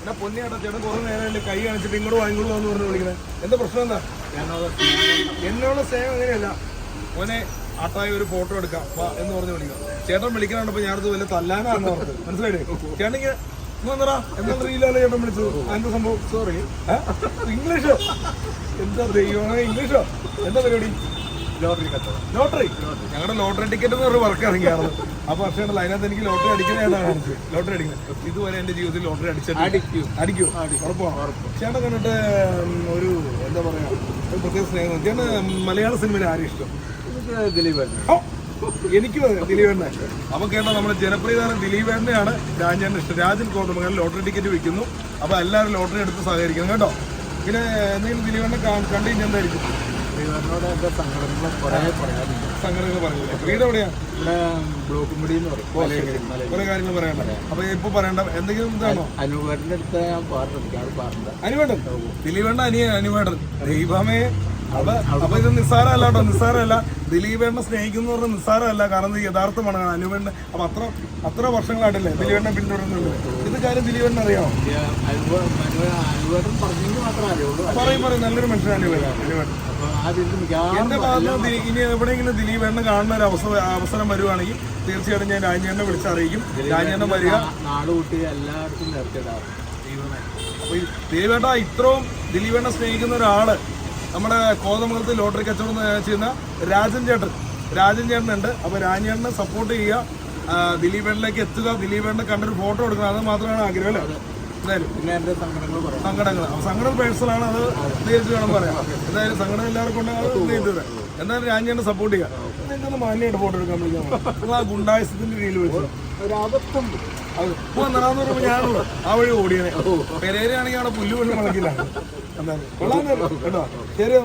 എന്നാ പൊന്നിയാട്ടാ ചേട്ടൻ കുറേ നേരമല്ലേ കൈ കാണിച്ചിട്ട് ഇങ്ങോട്ട് വാ ഇങ്ങോട്ട് വന്ന് പറഞ്ഞു വിളിക്കുന്നത് എന്താ പ്രശ്നം എന്താ? എന്നോട് സ്നേഹം അങ്ങനെയല്ല. മോനെ ആട്ടായ ഒരു ഫോട്ടോ എടുക്കാം. എന്ന് പറഞ്ഞ് വിളിക്കാം. ചേട്ടൻ വിളിക്കാനുണ്ടപ്പോ ഞാനത് വല്ല തല്ലാനാന്ന് പറഞ്ഞത് മനസ്സിലായില്ലേ? ഇങ്ങ് വന്നെടാ. എന്താ അറിയില്ലല്ലോ ചേട്ടൻ വിളിച്ചത്? അതിന്റെ സംഭവം? സോറി ഇംഗ്ലീഷോ? എന്താ ദൈവമേ ഇംഗ്ലീഷോ? എന്താ പരിപാടി? ലോട്ടറി ഞങ്ങളുടെ ലോട്ടറി ടിക്കറ്റ് എന്ന് പറഞ്ഞ വർക്ക് ഇറങ്ങിയാണ് അപ്പൊ പക്ഷേ അതിനകത്ത് എനിക്ക് ലോട്ടറി അടിക്കുന്നതാണ് കാണിച്ചത്. ലോട്ടറി അടിക്കുന്നത് ഇതുവരെ എന്റെ ജീവിതത്തിൽ ലോട്ടറി അടിച്ചിട്ട് അടിക്കും. അടിക്കൂ. ഉറപ്പാണ്. ചേട്ടൻ കണ്ടിട്ട് ഒരു എന്താ പറയാ ഒരു പ്രത്യേക സ്നേഹം. ചേട്ടൻ മലയാള സിനിമയിൽ ആരും ഇഷ്ടം? എനിക്ക് ദിലീപ് തന്നെ എനിക്കും ദിലീപേണ്ണ അപ്പൊ കേട്ടോ നമ്മുടെ ജനപ്രിയതാരം ദിലീപേണ്ണയാണ് രാജേന്ദ്രൻ ഇഷ്ടം. രാജൻ കോട്ടമംഗലം ലോട്ടറി ടിക്കറ്റ് വിൽക്കുന്നു. അപ്പൊ എല്ലാവരും ലോട്ടറി എടുത്ത് സഹകരിക്കണം കേട്ടോ. പിന്നെ എന്തെങ്കിലും ദിലീപേണ്ണ കണ്ടു കഴിഞ്ഞാൽ എന്തായിരിക്കും? ദിലീപനോട് എന്റെ സങ്കടങ്ങൾ കുറേ പറയാറുണ്ട്. സംഘടന പറഞ്ഞില്ലേ വീട് എവിടെയാ? ഇവിടെ ബ്ലോക്കുംപടി എന്ന് പറയും. മലയടി മലയടി കുറെ കാര്യങ്ങൾ പറയണ്ട. അപ്പൊ ഇപ്പൊ പറയണ്ട. എന്തെങ്കിലും ഇതാണോ? അനുവേട്ടന്റെ അടുത്ത് ഞാൻ പാട്ടുണ്ട് ഞാൻ അനുവേടൻ ദിലീപേണ്ണ അനിയ അനുവേടൻ ദൈവമേ. അപ്പൊ അപ്പൊ ഇത് നിസ്സാരമല്ല കേട്ടോ നിസ്സാരമല്ല. ദിലീപേണ്ണ സ്നേഹിക്കുന്നു പറഞ്ഞ നിസ്സാരമല്ല. കാരണം ഇത് യഥാർത്ഥമാണ്. അനുവേണ്ണ അപ്പൊ അത്ര അത്ര വർഷങ്ങളായിട്ടല്ലേ ദിലീപേണ്ണ പിന്തുടരുന്നുണ്ട് ഇത് കാര്യം ദിലീപേണ്ണ അറിയാമോ? പറയും പറയും. നല്ലൊരു മനുഷ്യനാണ് അനുവേണ്ണ എന്റെ ഭാഗത്ത് ഇനി എവിടെയെങ്കിലും ദിലീപേണ്ണ കാണുന്ന ഒരു അവസര അവസരം വരുവാണെങ്കിൽ തീർച്ചയായിട്ടും ഞാൻ രാജേണ്ണ വിളിച്ചറിയിക്കും രാജേണ്ണ വരിക. നാടുകൂട്ടി എല്ലാവർക്കും ഈ ദിലീപേട്ട ഇത്രയും ദിലീപേണ്ണ സ്നേഹിക്കുന്ന ഒരാൾ. നമ്മുടെ കോതമംഗലത്ത് ലോട്ടറി കച്ചവടം ചെയ്യുന്ന രാജൻ ചേട്ടൻ. രാജൻ ചേട്ടനുണ്ട്. രാജൻ രാജേട്ടനെ സപ്പോർട്ട് ചെയ്യുക. ആ, ദിലീപേട്ടനിലേക്ക് എത്തുക. ദിലീപേട്ടനെ കണ്ടൊരു ഫോട്ടോ എടുക്കണം. അത് മാത്രമാണ് ആഗ്രഹം അല്ലേ? എന്തായാലും. പിന്നെ എന്റെ സങ്കടങ്ങൾ പറയാം. സങ്കടങ്ങൾ. സങ്കടം പേഴ്സണലാണ് അത് നേരിട്ട് വേണം പറയാം. എന്തായാലും സങ്കടം എല്ലാവർക്കും ഉണ്ടെങ്കിൽ അത് നേരിട്ട് തരാം. എന്തായാലും രാജേട്ടനെ സപ്പോർട്ട് ചെയ്യുക. നിങ്ങൾക്കൊന്ന് മാന്യമായിട്ട് ഫോട്ടോ എടുക്കാൻ വിളിക്കാൻ നിങ്ങൾ ആ ഗുണ്ടായസത്തിന്റെ രീതിയിൽ വെച്ചു. ഒരകത്തുണ്ട് അത് ഇപ്പൊ വന്നടാന്ന് പറയുമ്പോ ഞാനുള്ളൂ ആ വഴി ഓടിയനെ. പെരേരയാണെങ്കിൽ അവിടെ പുല്ല് മുളക്കില്ല എന്തായാലും കൊള്ളാൻ കേട്ടോ? ശരി